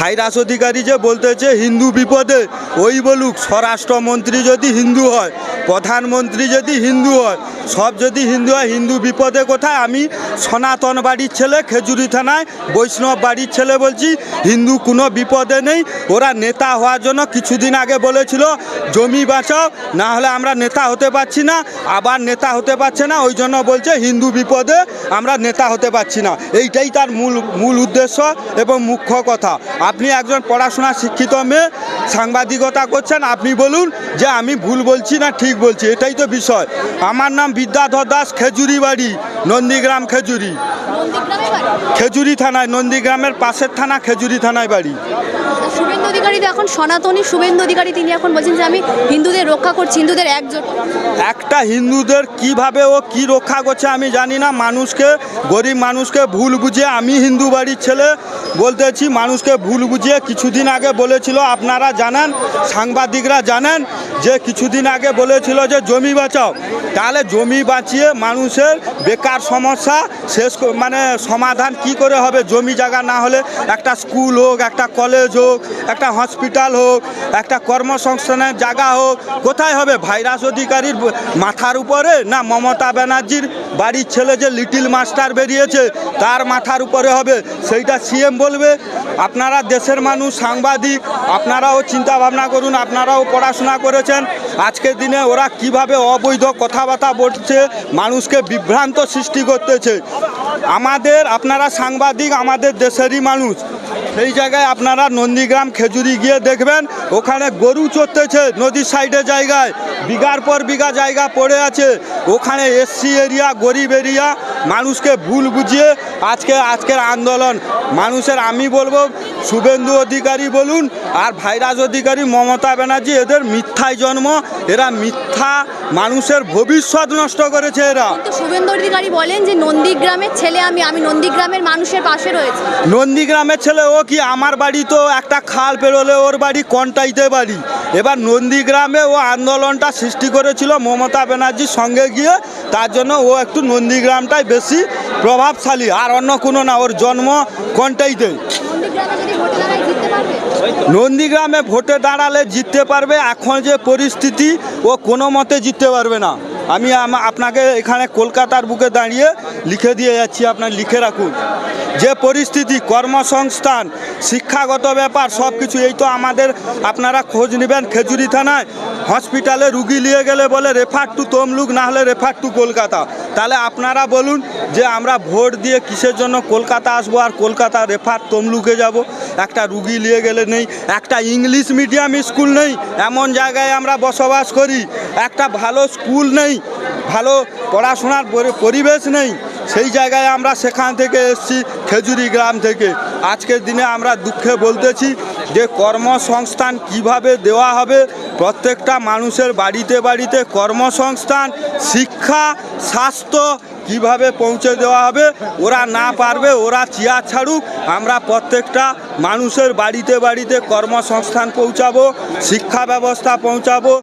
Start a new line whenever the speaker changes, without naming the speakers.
Virus অধিকারী যে বলতেছে হিন্দু বিপদে ওই বলুক স্বরাষ্ট্রমন্ত্রী যদি হিন্দু হয় প্রধানমন্ত্রী যদি হিন্দু হয়, সব যদি হিন্দু হয়, হিন্দু বিপদে কোথায়? আমি সনাতন বাড়ির ছেলে, খেজুরি থানায় বৈষ্ণব বাড়ির ছেলে বলছি, হিন্দু কোনো বিপদে নেই। ওরা নেতা হওয়ার জন্য কিছুদিন আগে বলেছিল, জমি বাঁচাও, না হলে আমরা নেতা হতে পারছি না। আবার নেতা হতে পারছে না, ওই জন্য বলছে, হিন্দু বিপদে আমরা নেতা হতে পারছি না। এইটাই তার মূল মূল উদ্দেশ্য এবং মুখ্য কথা। আপনি একজন পড়াশোনা শিক্ষিত মেয়ে, সাংবাদিকতা করছেন, আপনি বলুন যে আমি ভুল বলছি না, ঠিক বলছি এটাই তো বিষয়। আমার নাম বিদ্যাধর দাস খেজুরি বাড়ি নন্দীগ্রাম খেজুরি। খেজুরি থানায় নন্দীগ্রামের পাশের থানা খেজুরি থানায় বাড়ি।
শুভেন্দু অধিকারী তো এখন সনাতনী শুভেন্দু অধিকারী তিনি এখন বলছেন যে আমি হিন্দুদের রক্ষা করছি হিন্দুদের একজোট।
একটা হিন্দুদের কীভাবে ও কি রক্ষা করছে আমি জানি না। মানুষকে গরিব মানুষকে ভুল বুঝিয়ে আমি হিন্দু বাড়ির ছেলে বলতেছি। মানুষকে ভুল বুঝিয়ে কিছুদিন আগে বলেছিল আপনারা জানেন সাংবাদিকরা জানেন যে কিছুদিন আগে বলেছিল যে জমি বাঁচাও। তাহলে জমি বাঁচিয়ে মানুষের বেকার সমস্যা, শেষ মানে সমাধান কি করে হবে? জমি জায়গা না হলে একটা স্কুল হোক, একটা কলেজ হোক, একটা হসপিটাল হোক, একটা কর্মসংস্থানের জায়গা হোক, কোথায় হবে? ভাইরাস অধিকারীর মাথার উপরে না মমতা ব্যানার্জির বাড়ির ছেলে যে লিটিল মাস্টার বেরিয়েছে, তার মাথার উপরে হবে? সেইটা সিএম বলবে। আপনারা দেশের মানুষ, সাংবাদিক, আপনারাও চিন্তা ভাবনা করুন, আপনারাও পড়াশোনা করেছেন। আজকের দিনে ওরা কীভাবে অবৈধ কথাবার্তা বলছে, মানুষকে বিভ্রান্ত সৃষ্টি করতেছে। আমাদের, আপনারা সাংবাদিক, আমাদের দেশেরই মানুষ। সেই জায়গায় আপনারা নন্দীগ্রাম, খেজুরি গিয়ে দেখবেন, ওখানে গরু চড়তেছে নদীর সাইডে জায়গায়। বিঘার পর বিঘা জায়গা পড়ে আছে। ওখানে এসসি এরিয়া, গরিব এরিয়া, মানুষকে ভুল বুঝিয়ে আজকে, আজকের আন্দোলন। মানুষের, আমি বলব শুভেন্দু অধিকারী বলুন আর ভাইরাজ অধিকারী মমতা ব্যানার্জি এদের মিথ্যায় জন্ম এরা মিথ্যা মানুষের ভবিষ্যৎ নষ্ট করেছে এরা।
শুভেন্দু অধিকারী বলেন যে নন্দীগ্রামের ছেলে আমি আমি নন্দীগ্রামের মানুষের পাশে রয়েছে।
নন্দীগ্রামের ছেলে ও কি? আমার বাড়ি তো একটা খাল পেরোলে ওর বাড়ি কন্টাইতে বাড়ি। এবার নন্দীগ্রামে ও আন্দোলনটা সৃষ্টি করেছিল মমতা ব্যানার্জির সঙ্গে গিয়ে তার জন্য ও একটু নন্দীগ্রামটাই বেশি প্রভাবশালী। আর অন্য কোনো না ওর জন্ম কন্টাইতে।
নন্দীগ্রামে ভোটে
দাঁড়ালে জিততে পারবে, এখন যে পরিস্থিতি, ও কোনো মতে জিততে পারবে না। আমি আপনাকে এখানে কলকাতার বুকে দাঁড়িয়ে লিখে দিয়ে যাচ্ছি আপনার লিখে রাখুন। যে পরিস্থিতি, কর্মসংস্থান, শিক্ষাগত ব্যাপার, সব কিছু, এই তো আমাদের, আপনারা খোঁজ নেবেন খেজুরি থানায়। হসপিটালে রুগী নিয়ে গেলে বলে, রেফার টু তমলুক, না হলে রেফার টু কলকাতা। তাহলে আপনারা বলুন যে আমরা ভোট দিয়ে কিসের জন্য কলকাতা আসব আর কলকাতা রেফার তমলুকে যাব? একটা রুগী নিয়ে গেলে নেই, একটা ইংলিশ মিডিয়াম স্কুল নেই, এমন জায়গায় আমরা বসবাস করি, একটা ভালো স্কুল নেই, ভালো পড়াশোনার পরিবেশ নেই, সেই জায়গায় আমরা সেখান থেকে এসেছি খেজুরি গ্রাম থেকে। আজকের দিনে আমরা দুঃখে বলতেছি যে কর্মসংস্থান কীভাবে দেওয়া হবে, প্রত্যেকটা মানুষের বাড়িতে বাড়িতে কর্মসংস্থান, শিক্ষা, স্বাস্থ্য কীভাবে পৌঁছে দেওয়া হবে, ওরা না পারবে, ওরা চেয়ার ছাড়ুক, আমরা প্রত্যেকটা মানুষের বাড়িতে বাড়িতে কর্মসংস্থান পৌঁছাবো, শিক্ষা ব্যবস্থা পৌঁছাবো।